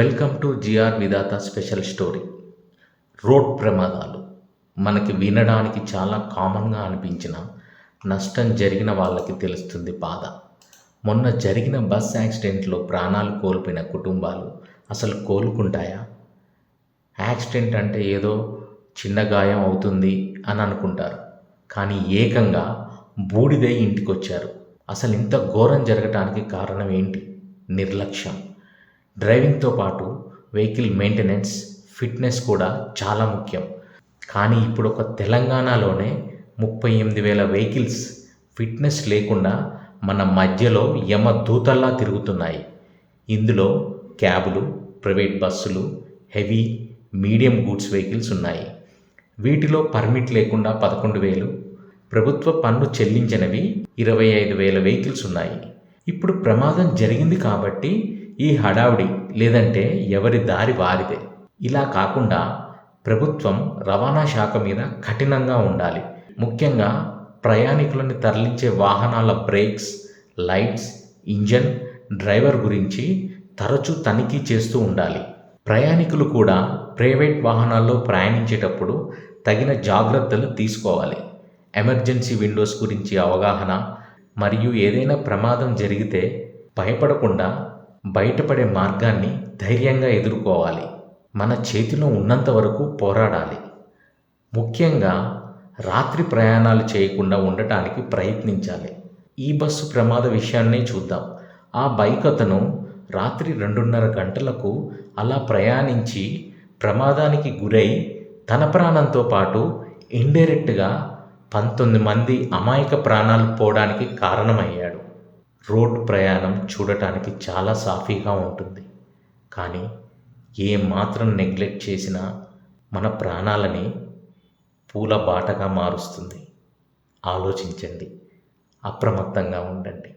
Welcome to GR Vidhata special story. Road ప్రమాదాలు. మనకి వినడానికి చాలా కామన్గా అనిపించిన నష్టం జరిగిన వాళ్ళకి తెలుస్తుంది బాధ. మొన్న జరిగిన బస్ యాక్సిడెంట్లో ప్రాణాలు కోల్పోయిన కుటుంబాలు అసలు కోలుకుంటాయా? యాక్సిడెంట్ అంటే ఏదో చిన్న గాయం అవుతుంది అని అనుకుంటారు. కానీ ఏకంగా బూడిదే ఇంటికొచ్చారు. అసలు ఇంత ఘోరం జరగటానికి కారణం ఏంటి? నిర్లక్ష్యం. డ్రైవింగ్తో పాటు వెహికల్ మెయింటెనెన్స్ ఫిట్నెస్ కూడా చాలా ముఖ్యం. కానీ ఇప్పుడు ఒక తెలంగాణలోనే ముప్పై ఎనిమిది వేల వెహికల్స్ ఫిట్నెస్ లేకుండా మన మధ్యలో యమ దూతల్లా తిరుగుతున్నాయి. ఇందులో క్యాబులు ప్రైవేట్ బస్సులు హెవీ మీడియం గూడ్స్ వెహికల్స్ ఉన్నాయి. వీటిలో పర్మిట్ లేకుండా పదకొండు వేలు ప్రభుత్వ పన్ను చెల్లించినవి ఇరవై ఐదు వేల వెహికల్స్ ఉన్నాయి. ఇప్పుడు ప్రమాదం జరిగింది కాబట్టి ఈ హడావుడి లేదంటే ఎవరి దారి వారిదే. ఇలా కాకుండా ప్రభుత్వం రవాణా శాఖ మీద కఠినంగా ఉండాలి. ముఖ్యంగా ప్రయాణికులను తరలించే వాహనాల బ్రేక్స్ లైట్స్ ఇంజన్ డ్రైవర్ గురించి తరచూ తనిఖీ చేస్తూ ఉండాలి. ప్రయాణికులు కూడా ప్రైవేట్ వాహనాల్లో ప్రయాణించేటప్పుడు తగిన జాగ్రత్తలు తీసుకోవాలి. ఎమర్జెన్సీ విండోస్ గురించి అవగాహన మరియు ఏదైనా ప్రమాదం జరిగితే భయపడకుండా బయటపడే మార్గాన్ని ధైర్యంగా ఎదుర్కోవాలి. మన చేతిలో ఉన్నంత వరకు పోరాడాలి. ముఖ్యంగా రాత్రి ప్రయాణాలు చేయకుండా ఉండటానికి ప్రయత్నించాలి. ఈ బస్సు ప్రమాద విషయాన్నే చూద్దాం. ఆ బైక్ అతను రాత్రి రెండున్నర గంటలకు అలా ప్రయాణించి ప్రమాదానికి గురై తన ప్రాణంతో పాటు ఇండైరెక్ట్గా పంతొమ్మిది మంది అమాయక ప్రాణాలు పోవడానికి కారణమయ్యాడు. రోడ్ ప్రయాణం చూడటానికి చాలా సాఫీగా ఉంటుంది. కానీ ఏ మాత్రం నెగ్లెక్ట్ చేసినా మన ప్రాణాలని పూల బాటగా మారుస్తుంది. ఆలోచించండి. అప్రమత్తంగా ఉండండి.